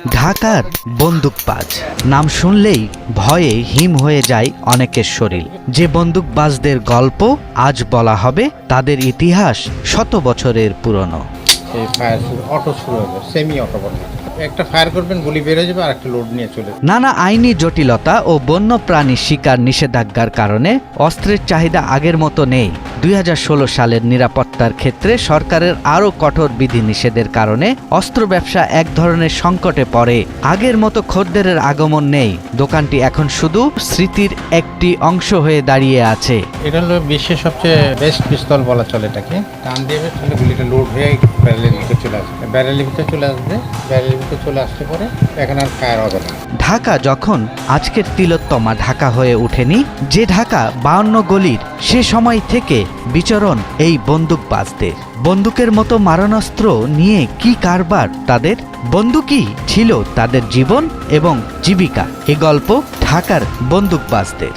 ঢাকার বন্দুকবাজ। নাম শুনলেই ভয়ে হিম হয়ে যায় অনেকের শরীর। যে বন্দুকবাজদের গল্প আজ বলা হবে তাদের ইতিহাস শত বছরের পুরনো। এই ফায়ার শুরু অটো শুরু হবে সেমি অটো একটা ফায়ার করবেন গুলি বেরোয় যাবে আর একটা লোড নিয়ে চলে নানা আইনি জটিলতা ও বন্যপ্রাণী শিকার নিষেধাজ্ঞার কারণে অস্ত্রের চাহিদা আগের মতো নেই। দু হাজার ষোলো সালের নিরাপত্তার ক্ষেত্রে সরকারের আরও কঠোর বিধিনিষেধের কারণে অস্ত্র ব্যবসা এক ধরনের সংকটে পড়ে। আগের মতো খদ্দের আগমন নেই। দোকানটি এখন শুধু স্মৃতির একটি অংশ হয়ে দাঁড়িয়ে আছে। এটা হলো বিশ্বের সবচেয়ে বেস্ট পিস্তল বলা চলে এটাকে। টান দিয়ে গুলিটা লোড হয়ে ঢাকা যখন আজকের তিলোত্তমা ঢাকা হয়ে ওঠেনি, যে ঢাকা বাউন্ন গলির সে সময় থেকে বিচরণ এই বন্দুক বন্দুকবাজদের। বন্দুকের মতো মারণাস্ত্র নিয়ে কি কারবার তাদের? বন্দুকই ছিল তাদের জীবন এবং জীবিকা। এ গল্প ঢাকার বন্দুকবাজদের।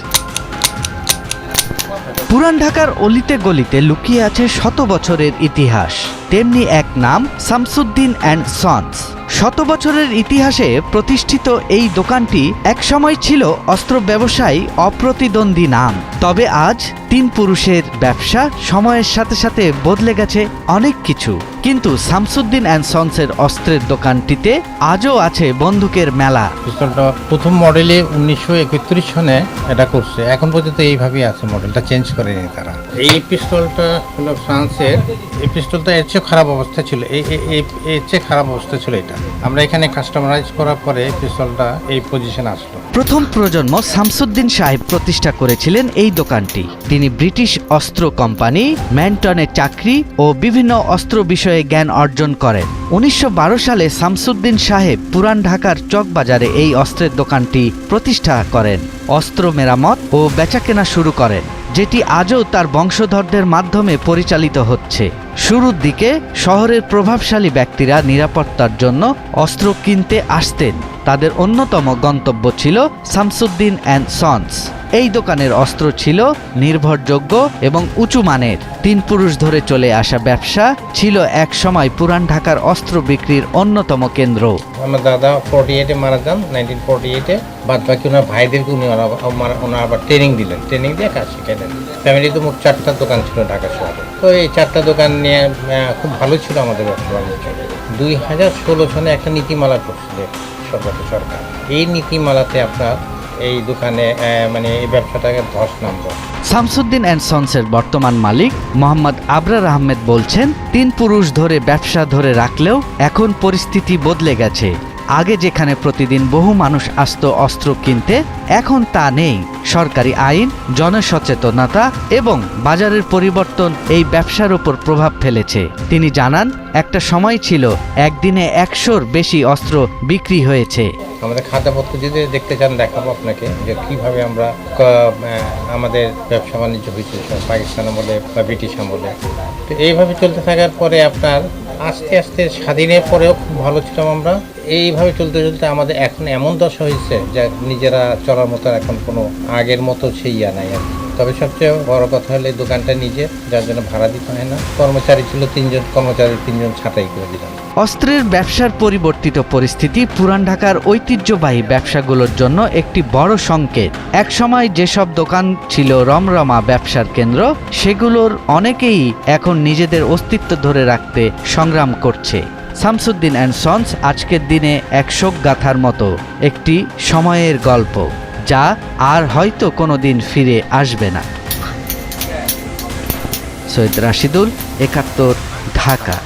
পুরান ঢাকার অলিতে গলিতে লুকিয়ে আছে শত বছরের ইতিহাস। তেমনি এক নাম, শামসুদ্দিন অ্যান্ড সন্স। শত বছরের ইতিহাসে প্রতিষ্ঠিত এই দোকানটি একসময় ছিল অস্ত্র ব্যবসায়ী অপ্রতিদ্বন্দ্বী নাম। তবে আজ তিন পুরুষের ব্যবসা সময়ের সাথে সাথে বদলে গেছে অনেক কিছু। কিন্তু শামসুদ্দিন অ্যান্ড সন্সের অস্ত্রের দোকানটিতে আজও আছে বন্দুকের মেলা। পিস্তলটা প্রথম মডেলে উনিশশো একত্রিশ সনে এটা করছে। এখন পর্যন্ত এইভাবেই আছে মডেলটা চেঞ্জ করেনি তারা। এই পিস্তলটা হলো ফ্রান্সের এই পিস্তলটা এর চেয়ে খারাপ অবস্থা ছিল। এই এর চেয়ে খারাপ অবস্থা ছিল এটা। আমরা এখানে কাস্টমারাইজ করার পরে পিস্তলটা এই পজিশন আসলো। প্রথম প্রজন্ম শামসুদ্দিন সাহেব প্রতিষ্ঠা করেছিলেন এই দোকানটি। তিনি ব্রিটিশ অস্ত্র কোম্পানি, ম্যান্টনে চাকরি ও বিভিন্ন অস্ত্র বিষয়ে জ্ঞান অর্জন করেন। উনিশশো বারো সালে শামসুদ্দিন সাহেব পুরান ঢাকার চকবাজারে এই অস্ত্রের দোকানটি প্রতিষ্ঠা করেন, অস্ত্র মেরামত ও বেচাকেনা শুরু করেন, যেটি আজও তার বংশধরদের মাধ্যমে পরিচালিত হচ্ছে। শুরুর দিকে শহরের প্রভাবশালী ব্যক্তিরা নিরাপত্তার জন্য অস্ত্র কিনতে আসতেন। তাদের অন্যতম গন্তব্য ছিল শামসুদ্দিন অ্যান্ড সন্স। এই দোকানের অস্ত্র ছিল নির্ভরযোগ্য এবং উঁচু মানের। তিন পুরুষ ধরে চলে আসা ব্যবসা ছিল এক সময় পুরান ঢাকার অস্ত্র বিক্রির অন্যতম কেন্দ্র। আমার দাদা ফোর্টি এইটে মারা যান নাইনটিন ফোর্টি এইটে বাদ বাকি ওনার ভাইদেরকে উনি ওনার- আবার ট্রেনিং দিলেন। ট্রেনিং দিয়ে কাজ শিখাইলেন। ফ্যামিলিতে মোট চারটা দোকান ছিল ঢাকা শহরে। তো এই চারটা দোকান নিয়ে খুব ভালো ছিল আমাদের ব্যবসা দুই হাজার ষোলো সনে একটা নীতিমালা করছিল সরকার। এই নীতিমালাতে আপনার এই দোকানে মানে এই ব্যবসাটাকে ধস নামলো শামসুদ্দিন অ্যান্ড সন্সের বর্তমান মালিক মোহাম্মদ আবরার আহমেদ বলছেন, তিন পুরুষ ধরে ব্যবসা ধরে রাখলেও এখন পরিস্থিতি বদলে গেছে। আগে যেখানে প্রতিদিন বহু মানুষ আসত অস্ত্র কিনতে, এখন তা নেই। সরকারি আইন, জনসচেতনতা এবং বাজারের পরিবর্তন এই ব্যবসার উপর প্রভাব ফেলেছে। তিনি জানান, একটা সময় ছিল, একদিনে একশোর বেশি অস্ত্র বিক্রি হয়েছে। আমাদের খাতাপত্র যদি দেখতে চান, দেখাবো আপনাকে যে কীভাবে আমরা আমাদের ব্যবসা বাণিজ্য হয়েছে পাকিস্তান আমলে বা ব্রিটিশ আমলে তো এইভাবে চলতে থাকার পরে আপনার আস্তে আস্তে স্বাধীনের পরেও খুব ভালো ছিলাম আমরা এইভাবে চলতে চলতে আমাদের এখন এমন দশা হয়েছে যে নিজেরা চলার মতো এখন কোনো আগের মতো সেই ইয়া নাই আর কি। তবে সবচেয়ে বড় কথা হলে দোকানটা নিজে, যার জন্য ভাড়া দিতে হয় না। কর্মচারী ছিল তিনজন, কর্মচারী তিনজন ছাঁটাই করে দিলাম। অস্ত্রের ব্যবসার পরিবর্তিত পরিস্থিতি পুরান ঢাকার ঐতিহ্যবাহী ব্যবসাগুলোর জন্য একটি বড় সংকেত। একসময় যেসব দোকান ছিল রমরমা ব্যবসার কেন্দ্র, সেগুলোর অনেকেই এখন নিজেদের অস্তিত্ব ধরে রাখতে সংগ্রাম করছে। শামসুদ্দিন অ্যান্ড সন্স, আজকের দিনে এক শোক গাথার মতো। একটি সময়ের গল্প। যা আর হয়তো কোনোদিন ফিরে আসবে না। সৈয়দ রাশিদুল একাত্তর ঢাকা।